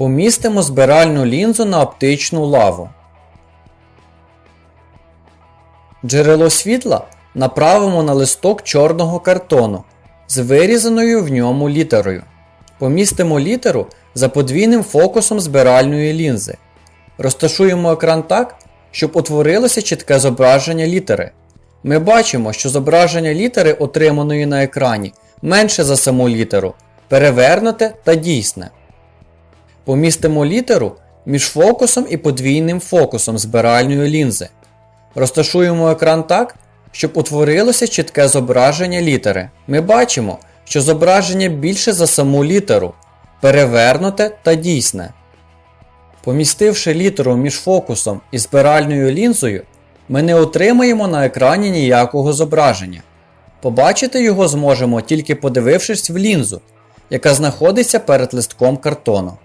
Помістимо збиральну лінзу на оптичну лаву. Джерело світла направимо на листок чорного картону з вирізаною в ньому літерою. Помістимо літеру за подвійним фокусом збиральної лінзи. Розташуємо екран так, щоб утворилося чітке зображення літери. Ми бачимо, що зображення літери, отриманої на екрані, менше за саму літеру, перевернуте та дійсне. Помістимо літеру між фокусом і подвійним фокусом збиральної лінзи. Розташуємо екран так, щоб утворилося чітке зображення літери. Ми бачимо, що зображення більше за саму літеру, перевернуте та дійсне. Помістивши літеру між фокусом і збиральною лінзою, ми не отримаємо на екрані ніякого зображення. Побачити його зможемо тільки подивившись в лінзу, яка знаходиться перед листком картону.